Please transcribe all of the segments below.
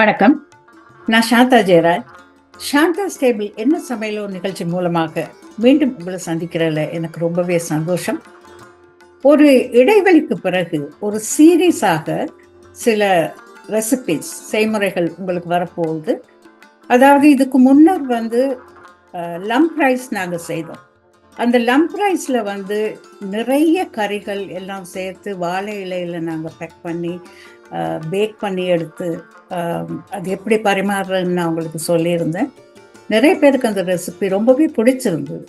வணக்கம். நான் சாந்தா ஜெயராஜ். சாந்தா ஸ்டேபிள் என்ன சமையலோ நிகழ்ச்சி மூலமாக மீண்டும் உங்களை சந்திக்கிறதுல எனக்கு ரொம்பவே சந்தோஷம். ஒரு இடைவெளிக்கு பிறகு ஒரு சீரியஸாக சில ரெசிபிஸ் செய்முறைகள் உங்களுக்கு வரப்போகுது. அதாவது இதுக்கு முன்னர் வந்து லம்ப் ரைஸ் நாங்கள் செய்தோம். அந்த லம்ப் ரைஸில் வந்து நிறைய கறிகள் எல்லாம் சேர்த்து வாழை இலையில் நாங்கள் பேக் பண்ணி பேக் பண்ணி எடுத்து அது எப்படி பரிமாறுறதுன்னு நான் உங்களுக்கு சொல்லியிருந்தேன். நிறைய பேருக்கு அந்த ரெசிபி ரொம்பவே பிடிச்சிருந்தது.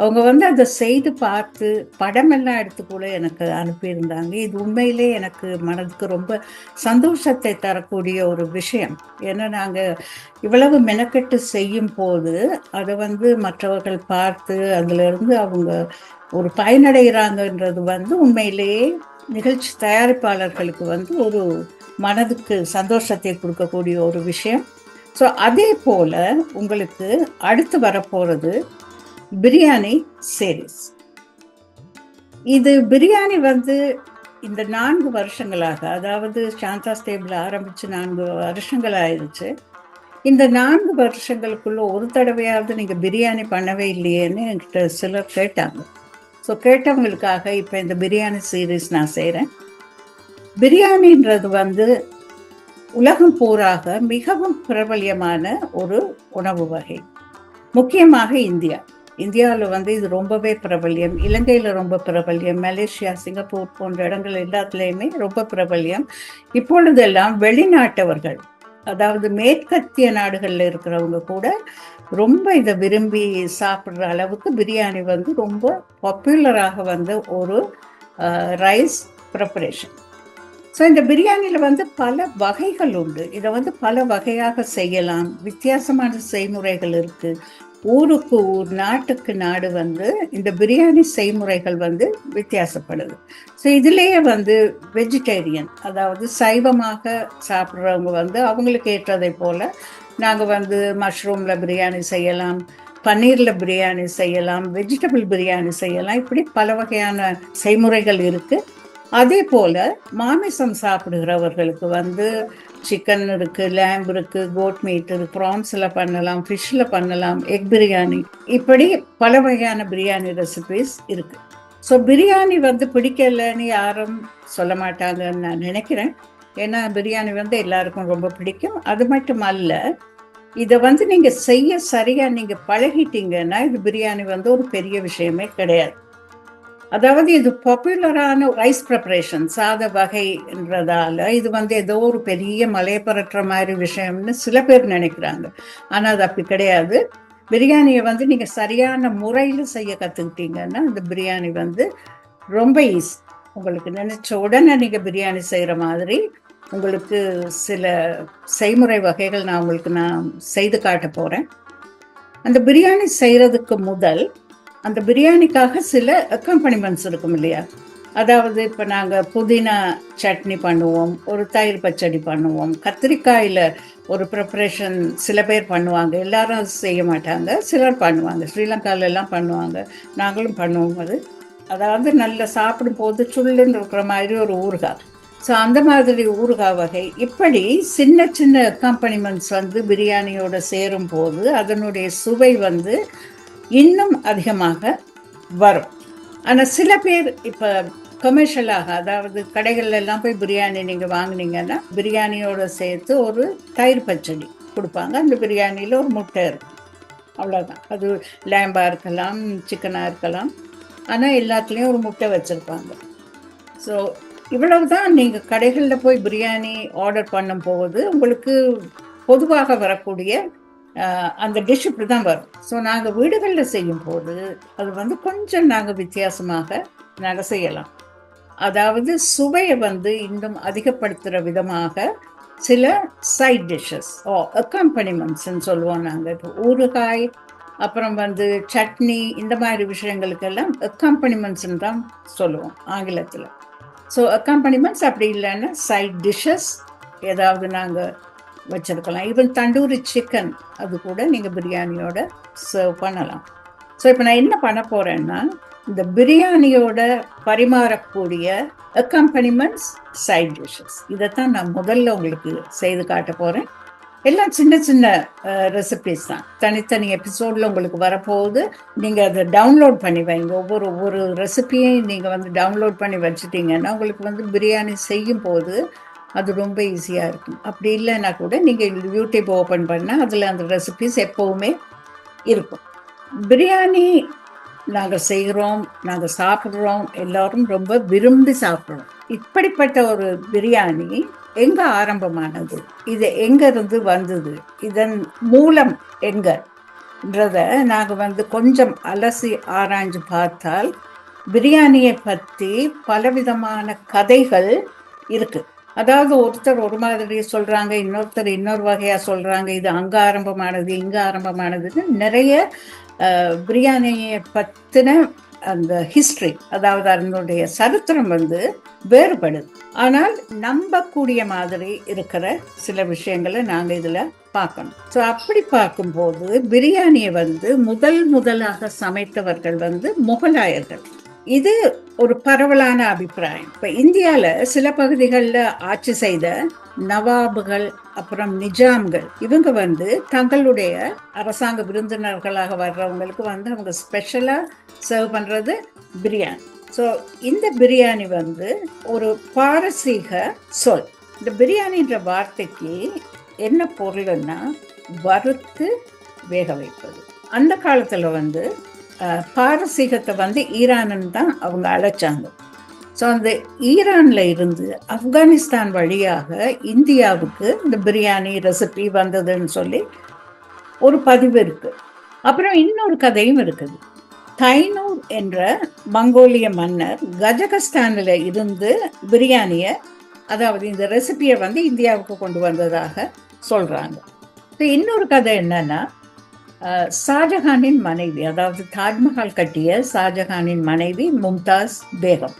அவங்க வந்து அதை செய்து பார்த்து படமெல்லாம் எடுத்து கூட எனக்கு அனுப்பியிருந்தாங்க. இது உண்மையிலே எனக்கு மனதுக்கு ரொம்ப சந்தோஷத்தை தரக்கூடிய ஒரு விஷயம். ஏன்னா நாங்கள் இவ்வளவு மெனக்கெட்டு செய்யும் போது அதை வந்து மற்றவர்கள் பார்த்து அதிலிருந்து அவங்க ஒரு பயனடைகிறாங்கன்றது வந்து உண்மையிலேயே நிகழ்ச்சி தயாரிப்பாளர்களுக்கு வந்து ஒரு மனதுக்கு சந்தோஷத்தை கொடுக்கக்கூடிய ஒரு விஷயம். ஸோ அதே போல் உங்களுக்கு அடுத்து வரப்போகிறது பிரியாணி சீரீஸ் இது பிரியாணி வந்து இந்த நான்கு வருஷங்களாக அதாவது சாந்தா ஸ்டேபிள் ஆரம்பித்து நான்கு வருஷங்கள் ஆயிடுச்சு இந்த நான்கு வருஷங்களுக்குள்ள ஒரு தடவையாவது நீங்கள் பிரியாணி பண்ணவே இல்லையேன்னு என்கிட்ட சிலர் கேட்டாங்க. ஸோ கேட்டவங்களுக்காக இப்போ இந்த பிரியாணி சீரீஸ் நான் செய்கிறேன் பிரியாணின்றது வந்து உலகம் பூராக மிகவும் பிரபல்யமான ஒரு உணவு வகை. முக்கியமாக இந்தியா. இந்தியாவில் வந்து இது ரொம்பவே பிரபல்யம். இலங்கையில் ரொம்ப பிரபல்யம். மலேசியா சிங்கப்பூர் போன்ற இடங்கள் எல்லாத்துலேயுமே ரொம்ப பிரபல்யம். இப்பொழுதெல்லாம் வெளிநாட்டவர்கள் அதாவது மேற்கத்திய நாடுகளில் இருக்கிறவங்க கூட ரொம்ப இதை விரும்பி சாப்பிட்ற அளவுக்கு பிரியாணி வந்து ரொம்ப பாப்புலராக வந்த ஒரு ரைஸ் ப்ரிப்பரேஷன் ஸோ இந்த பிரியாணியில் வந்து பல வகைகள் உண்டு. இதை வந்து பல வகையாக செய்யலாம். வித்தியாசமான செய்முறைகள் இருக்குது ஊருக்கு ஊர் நாட்டுக்கு நாடு வந்து இந்த பிரியாணி செய்முறைகள் வந்து வித்தியாசப்படுது. ஸோ இதுலேயே வந்து வெஜிடேரியன் அதாவது சைவமாக சாப்பிட்றவங்க வந்து அவங்களுக்கு ஏற்றதை போல் நாங்கள் வந்து மஷ்ரூமில் பிரியாணி செய்யலாம் பன்னீரில் பிரியாணி செய்யலாம் வெஜிடபிள் பிரியாணி செய்யலாம். இப்படி பல வகையான செய்முறைகள் இருக்குது அதே போல் மாமிசம் சாப்பிடுகிறவர்களுக்கு வந்து சிக்கன் இருக்குது லேம்ப் இருக்குது கோட் மீட் இருக்குது ப்ரான்ஸில் பண்ணலாம் ஃபிஷ்ஷில் பண்ணலாம் எக் பிரியாணி. இப்படி பல வகையான பிரியாணி ரெசிபிஸ் இருக்குது ஸோ பிரியாணி வந்து பிடிக்கலைன்னு யாரும் சொல்ல மாட்டாங்கன்னு நான் நினைக்கிறேன். ஏன்னா பிரியாணி வந்து எல்லாருக்கும் ரொம்ப பிடிக்கும். அது மட்டும் அல்ல இதை வந்து நீங்கள் செய்ய சரியாக நீங்கள் பழகிட்டீங்கன்னா இது பிரியாணி வந்து ஒரு பெரிய விஷயமே கிடையாது. அதாவது இது பாப்புலரான ரைஸ் ப்ரிப்பரேஷன் சாத வகைன்றதால இது வந்து ஏதோ ஒரு பெரிய மலையப்பரற்ற மாதிரி விஷயம்னு சில பேர் நினைக்கிறாங்க. ஆனால் அது அப்படி கிடையாது. பிரியாணியை வந்து நீங்கள் சரியான முறையில் செய்ய கற்றுக்கிட்டீங்கன்னா அந்த பிரியாணி வந்து ரொம்ப ஈஸி உங்களுக்கு நினச்ச உடனே நீங்கள் பிரியாணி செய்கிற மாதிரி உங்களுக்கு சில செய்முறை வகைகள் நான் உங்களுக்கு நான் செய்து காட்ட போகிறேன் அந்த பிரியாணி செய்கிறதுக்கு முதல் அந்த பிரியாணிக்காக சில அக்கம்பனிமெண்ட்ஸ் இருக்கும் இல்லையா? அதாவது இப்போ நாங்கள் புதினா சட்னி பண்ணுவோம் ஒரு தயிர் பச்சடி பண்ணுவோம் கத்திரிக்காயில் ஒரு ப்ரிப்ரேஷன் சில பேர் பண்ணுவாங்க எல்லாரும் செய்ய மாட்டாங்க சிலர் பண்ணுவாங்க ஸ்ரீலங்காலெல்லாம் பண்ணுவாங்க நாங்களும் பண்ணுவோம் அது. அதாவது நல்லா சாப்பிடும்போது சுள்ளுன்னு இருக்கிற மாதிரி ஒரு ஊறுகாய். ஸோ அந்த மாதிரி ஊறுகாய் வகை. இப்படி சின்ன சின்ன அக்காம்பனிமெண்ட்ஸ் வந்து பிரியாணியோட சேரும் போது அதனுடைய சுவை வந்து இன்னும் அதிகமாக வரும். ஆனால் சில பேர் இப்போ கமர்ஷியலாக அதாவது கடைகள்ல எல்லாம் போய் பிரியாணி நீங்கள் வாங்குனீங்கன்னா பிரியாணியோட சேர்த்து ஒரு தயிர் பச்சடி கொடுப்பாங்க. அந்த பிரியாணியில் ஒரு முட்டை இருக்கும். அவ்வளோதான் அது லேம்பாக இருக்கலாம் சிக்கனாக இருக்கலாம். ஆனால் எல்லாத்துலேயும் ஒரு முட்டை வச்சுருப்பாங்க. ஸோ இவ்வளவு தான் நீங்கள் கடைகளில் போய் பிரியாணி ஆர்டர் பண்ணும் போது உங்களுக்கு பொதுவாக வரக்கூடிய அந்த டிஷ் இப்படி தான் வரும். ஸோ நாங்கள் வீடுகளில் செய்யும் போது அது வந்து கொஞ்சம் நாங்கள் வித்தியாசமாக நாங்கள் செய்யலாம். அதாவது சுவையை வந்து இன்னும் அதிகப்படுத்துகிற விதமாக சில சைட் டிஷ்ஷஸ் ஓ அக்காம்பனிமெண்ட்ஸ்ன்னு சொல்லுவோம் நாங்கள் இப்போ ஊறுகாய் அப்புறம் வந்து சட்னி இந்த மாதிரி விஷயங்களுக்கெல்லாம் அக்காம்பனிமெண்ட்ஸ்ன்னு தான் சொல்லுவோம் ஆங்கிலத்தில். ஸோ அக்காம்பனிமெண்ட்ஸ் அப்படி இல்லைன்னா சைட் டிஷ்ஷஸ் ஏதாவது நாங்கள் வச்சுருக்கலாம். ஈவன் தண்டூரி சிக்கன் அது கூட நீங்கள் பிரியாணியோட சர்வ் பண்ணலாம். ஸோ இப்போ நான் என்ன பண்ண போகிறேன்னா இந்த பிரியாணியோட பரிமாறக்கூடிய அக்கம்பனிமெண்ட்ஸ் சைட் டிஷ்ஷஸ் இதைத்தான் நான் முதல்ல உங்களுக்கு செய்து காட்ட போகிறேன் எல்லாம் சின்ன சின்ன ரெசிபிஸ் தான். தனித்தனி எபிசோடில் உங்களுக்கு வரப்போகுது. நீங்கள் அதை டவுன்லோட் பண்ணி வைங்க. ஒவ்வொரு ஒவ்வொரு ரெசிபியையும் நீங்கள் வந்து டவுன்லோட் பண்ணி வச்சுட்டீங்கன்னா உங்களுக்கு வந்து பிரியாணி செய்யும் போது அது ரொம்ப ஈஸியாக இருக்கும். அப்படி இல்லைன்னா கூட நீங்கள் யூடியூப் ஓப்பன் பண்ணால் அதில் அந்த ரெசிபிஸ் எப்போவுமே இருக்கும். பிரியாணி நாங்கள் செய்கிறோம் நாங்கள் சாப்பிட்றோம் எல்லாரும் ரொம்ப விரும்பி சாப்பிட்றோம். இப்படிப்பட்ட ஒரு பிரியாணி எங்க ஆரம்பமானது? இது எங்க இருந்து வந்தது? இதன் மூலம் எங்கன்றத நாங்கள் வந்து கொஞ்சம் அலசி ஆராய்ஞ்சு பார்த்தால் பிரியாணியை பற்றி பலவிதமான கதைகள் இருக்குது அதாவது ஒருத்தர் ஒரு மாதிரி சொல்றாங்க இன்னொருத்தர் இன்னொரு வகையா சொல்றாங்க இது அங்க ஆரம்பமானது இங்க ஆரம்பமானதுன்னு நிறைய பிரியாணியை பத்தின அந்த ஹிஸ்டரி அதாவது அதனுடைய சரித்திரம் வந்து வேறுபடுது. ஆனால் நம்பக்கூடிய மாதிரி இருக்கிற சில விஷயங்களை நாங்கள் இதில் பார்க்கணும். ஸோ அப்படி பார்க்கும்போது பிரியாணியை வந்து முதல் முதலாக சமைத்தவர்கள் வந்து முகலாயர்கள். இது ஒரு பரவலான அபிப்பிராயம். இப்போ இந்தியாவில் சில பகுதிகளில் ஆட்சி செய்த நவாபுகள் அப்புறம் நிஜாம்கள் இவங்க வந்து தங்களுடைய அரசாங்க விருந்தினர்களாக வர்றவங்களுக்கு வந்து அவங்க ஸ்பெஷலாக சர்வ் பண்ணுறது பிரியாணி. ஸோ இந்த பிரியாணி வந்து ஒரு பாரசீக சொல். இந்த பிரியாணின்ற வார்த்தைக்கு என்ன பொருள்னா வறுத்து வேக வைப்பது. அந்த காலத்தில் வந்து பாரசீகத்தை வந்து ஈரானுன்னு தான் அவங்க அழைச்சாங்க. ஸோ அந்த ஈரானில் இருந்து ஆப்கானிஸ்தான் வழியாக இந்தியாவுக்கு இந்த பிரியாணி ரெசிபி வந்ததுன்னு சொல்லி ஒரு பதிவு இருக்குது அப்புறம் இன்னொரு கதையும் இருக்குது. தைனூர் என்ற மங்கோலிய மன்னர் கஜகஸ்தானில் இருந்து பிரியாணியை அதாவது இந்த ரெசிபியை வந்து இந்தியாவுக்கு கொண்டு வந்ததாக சொல்கிறாங்க இன்னொரு கதை என்னன்னா ஷாஜஹானின் மனைவி அதாவது தாஜ்மஹால் கட்டிய ஷாஜஹானின் மனைவி மும்தாஸ் பேகம்.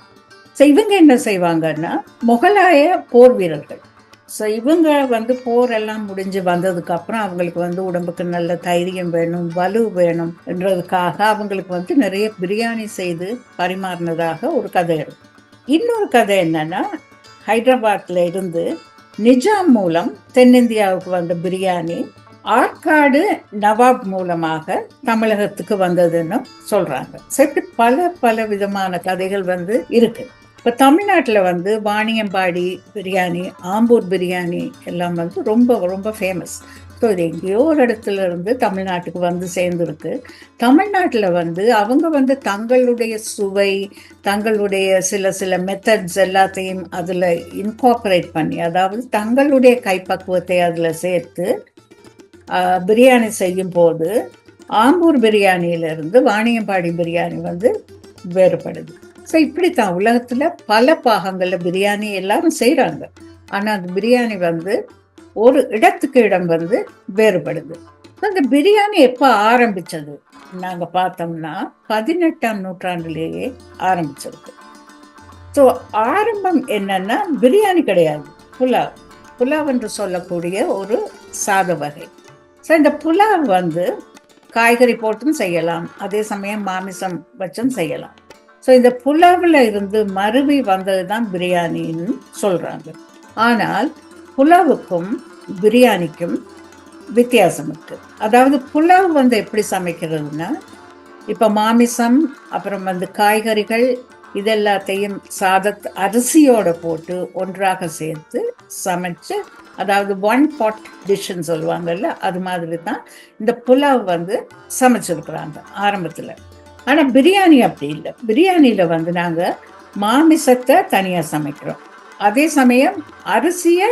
ஸோ இவங்க என்ன செய்வாங்கன்னா முகலாய போர் வீரர்கள். ஸோ இவங்க வந்து போர் எல்லாம் முடிஞ்சு வந்ததுக்கு அப்புறம் அவங்களுக்கு வந்து உடம்புக்கு நல்ல தைரியம் வேணும் வலு வேணும் என்றதுக்காக அவங்களுக்கு வந்து நிறைய பிரியாணி செய்து பரிமாறினதாக ஒரு கதை இருக்கும் இன்னொரு கதை என்னன்னா ஹைதராபாத்ல இருந்து நிஜாம் மூலம் தென்னிந்தியாவுக்கு வந்த பிரியாணி ஆற்காடு நவாப் மூலமாக தமிழகத்துக்கு வந்ததுன்னு சொல்றாங்க. சரி பல பல விதமான கதைகள் வந்து இருக்கு. இப்போ தமிழ்நாட்டில் வந்து வாணியம்பாடி பிரியாணி ஆம்பூர் பிரியாணி எல்லாம் வந்து ரொம்ப ரொம்ப ஃபேமஸ் ஸோ இது எங்கேயோ ஒரு இடத்துல இருந்து தமிழ்நாட்டுக்கு வந்து சேர்ந்துருக்கு. தமிழ்நாட்டில் வந்து அவங்க வந்து தங்களுடைய சுவை தங்களுடைய சில சில மெத்தட்ஸ் எல்லாத்தையும் அதில் இன்கார்பரேட் பண்ணி அதாவது தங்களுடைய கைப்பக்குவத்தை அதில் சேர்த்து பிரியாணி செய்யும் போது ஆம்பூர் பிரியாணியிலிருந்து வாணியம்பாடி பிரியாணி வந்து வேறுபடுது. ஸோ இப்படி தான் உலகத்தில் பல பாகங்களில் பிரியாணி எல்லாரும் செய்கிறாங்க ஆனால் அந்த பிரியாணி வந்து ஒரு இடத்துக்கு இடம் வந்து வேறுபடுது. அந்த பிரியாணி எப்போ ஆரம்பித்தது நாங்கள் பார்த்தோம்னா பதினெட்டாம் நூற்றாண்டுலேயே ஆரம்பிச்சிருக்கு. ஸோ ஆரம்பம் என்னன்னா பிரியாணி கிடையாது. புலாவ் புலாவ் என்று சொல்லக்கூடிய ஒரு சாத வகை ஸோ இந்த புலாவ் வந்து காய்கறி போட்டும் செய்யலாம். அதே சமயம் மாமிசம் வச்சும் செய்யலாம். ஸோ இந்த புலாவில் இருந்து மருவி வந்தது தான் பிரியாணின்னு சொல்கிறாங்க ஆனால் புலாவுக்கும் பிரியாணிக்கும் வித்தியாசம் இருக்குது அதாவது புலாவ் வந்து எப்படி சமைக்கிறதுனா இப்போ மாமிசம் அப்புறம் வந்து காய்கறிகள் இதெல்லாத்தையும் சாதத் அரிசியோட போட்டு ஒன்றாக சேர்த்து சமைச்சு அதாவது ஒன் பாட் டிஷ்ஷுன்னு சொல்லுவாங்கல்ல அது மாதிரி தான் இந்த புலாவ் வந்து சமைச்சிருக்கிறாங்க ஆரம்பத்தில். ஆனால் பிரியாணி அப்படி இல்லை. பிரியாணியில் வந்து நாங்கள் மாமிசத்தை தனியாக சமைக்கிறோம். அதே சமயம் அரிசியை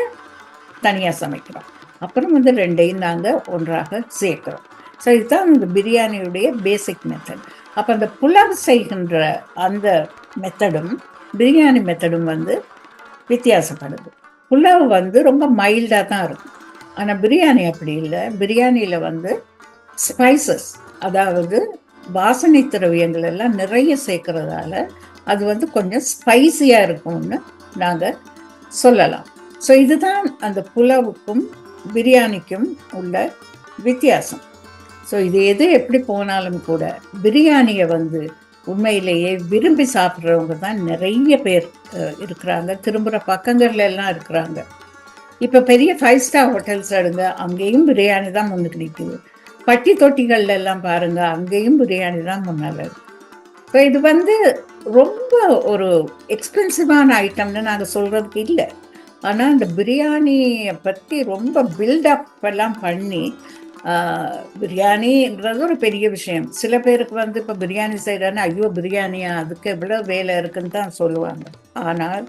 தனியாக சமைக்கிறோம். அப்புறம் வந்து ரெண்டையும் நாங்கள் ஒன்றாக சேர்க்குறோம். ஸோ இதுதான் இந்த பிரியாணியுடைய பேசிக் மெத்தட் அப்போ அந்த புலாவ் செய்கின்ற அந்த மெத்தடும் பிரியாணி மெத்தடும் வந்து வித்தியாசப்படுது. புலாவ் வந்து ரொம்ப மைல்டாக தான் இருக்கும். ஆனால் பிரியாணி அப்படி இல்லை. பிரியாணியில் வந்து ஸ்பைசஸ் அதாவது வாசனை திரவியங்கள் எல்லாம் நிறைய சேர்க்கறதால அது வந்து கொஞ்சம் ஸ்பைசியாக இருக்கும்னு நாங்கள் சொல்லலாம். ஸோ இதுதான் அந்த புலாவுக்கும் பிரியாணிக்கும் உள்ள வித்தியாசம். ஸோ இது எது எப்படி போனாலும் கூட பிரியாணியை வந்து உண்மையிலேயே விரும்பி சாப்பிட்றவங்க தான் நிறைய பேர் இருக்கிறாங்க. திரும்புகிற பக்கங்கள்ல எல்லாம் இருக்கிறாங்க. இப்போ பெரிய ஃபைவ் ஸ்டார் ஹோட்டல்ஸ் எடுங்க அங்கேயும் பிரியாணி தான் முன்னுக்கு நிற்குது பட்டி தொட்டிகள்ல எல்லாம் பாருங்க அங்கேயும் பிரியாணி தான் முன்னால் இப்போ இது வந்து ரொம்ப ஒரு எக்ஸ்பென்சிவான ஐட்டம்னு நாங்கள் சொல்கிறதுக்கு இல்லை. ஆனால் இந்த பிரியாணியை பற்றி ரொம்ப பில்டப் எல்லாம் பண்ணி பிரியாணின்றது ஒரு பெரிய விஷயம். சில பேருக்கு வந்து இப்போ பிரியாணி செய்கிறேன்னா ஐயோ பிரியாணியா? அதுக்கு எவ்வளோ வேலை இருக்குன்னு தான் சொல்லுவாங்க. ஆனால்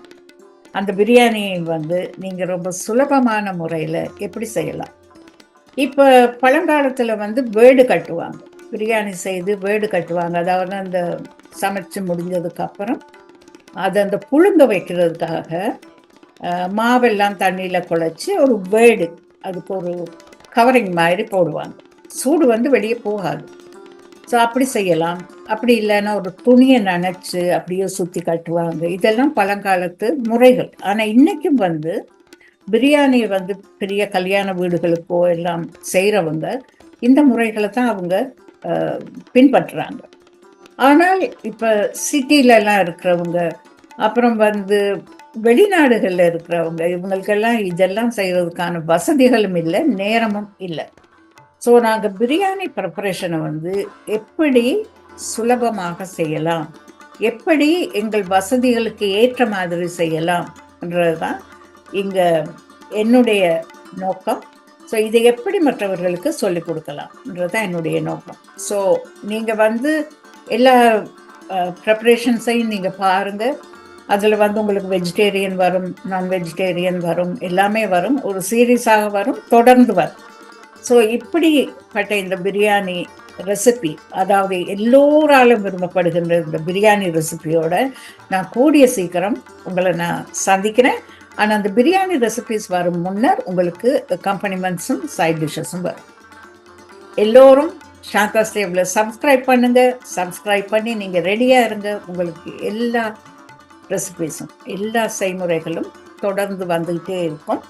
அந்த பிரியாணியை வந்து நீங்கள் ரொம்ப சுலபமான முறையில் எப்படி செய்யலாம்? இப்போ பழங்காலத்தில் வந்து வேடு கட்டுவாங்க. பிரியாணி செய்து வேடு கட்டுவாங்க. அதாவது அந்த சமைச்சு முடிஞ்சதுக்கப்புறம் அதை அந்த புழுங்க வைக்கிறதுக்காக மாவெல்லாம் தண்ணியில் குழச்சி ஒரு வேடு அதுக்கு ஒரு கவரிங் மாதிரி போடுவாங்க. சூடு வந்து வெளியே போகாது. ஸோ அப்படி செய்யலாம். அப்படி இல்லைன்னா ஒரு துணியை நினச்சி அப்படியே சுற்றி கட்டுவாங்க. இதெல்லாம் பழங்காலத்து முறைகள். ஆனால் இன்றைக்கும் வந்து பிரியாணி வந்து பெரிய கல்யாண வீடுகளுக்கோ எல்லாம் செய்கிறவங்க இந்த முறைகளை தான் அவங்க பின்பற்றுறாங்க. ஆனால் இப்போ சிட்டிலலாம் இருக்கிறவங்க அப்புறம் வந்து வெளிநாடுகளில் இருக்கிறவங்க இவங்களுக்கெல்லாம் இதெல்லாம் செய்கிறதுக்கான வசதிகளும் இல்லை நேரமும் இல்லை. ஸோ நாங்கள் பிரியாணி ப்ரிப்பரேஷனை வந்து எப்படி சுலபமாக செய்யலாம்? எப்படி எங்கள் வசதிகளுக்கு ஏற்ற மாதிரி செய்யலாம்ன்றது தான் இங்கே என்னுடைய நோக்கம். ஸோ இதை எப்படி மற்றவர்களுக்கு சொல்லிக் கொடுக்கலாம்ன்றது தான் என்னுடைய நோக்கம். ஸோ நீங்கள் வந்து எல்லா ப்ரிப்ரேஷன்ஸையும் நீங்கள் பாருங்கள் அதில் வந்து உங்களுக்கு வெஜிடேரியன் வரும் நான் வெஜிடேரியன் வரும் எல்லாமே வரும். ஒரு சீரியஸாக வரும் தொடர்ந்து வரும். ஸோ இப்படிப்பட்ட இந்த பிரியாணி ரெசிபி அதாவது எல்லோராலும் விரும்பப்படுகின்ற இந்த பிரியாணி ரெசிபியோட நான் கூடிய சீக்கிரம் உங்களை நான் சந்திக்கிறேன். ஆனால் அந்த பிரியாணி ரெசிபிஸ் வரும் முன்னர் உங்களுக்கு கம்பனிமெண்ட்ஸும் சைட் டிஷ்ஷஸும் வரும். எல்லோரும் சாந்தா ஸ்டேவில் சப்ஸ்கிரைப் பண்ணுங்கள் சப்ஸ்கிரைப் பண்ணி நீங்கள் ரெடியாக இருங்க. உங்களுக்கு எல்லா ரெசிபிஸும். எல்லா செய்முறைகளும் தொடர்ந்து வந்துக்கிட்டே இருக்கும்.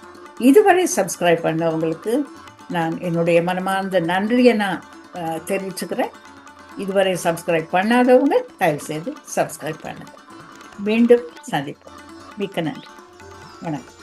இதுவரை சப்ஸ்கிரைப் பண்ணவங்களுக்கு நான் என்னுடைய மனமார்ந்த நன்றியை நான் தெரிவிச்சுக்கிறேன். இதுவரை சப்ஸ்கிரைப் பண்ணாதவங்க தயவு செய்து சப்ஸ்கிரைப் பண்ணுங்கள் மீண்டும் சந்திப்போம். மிக்க நன்றி. வணக்கம்.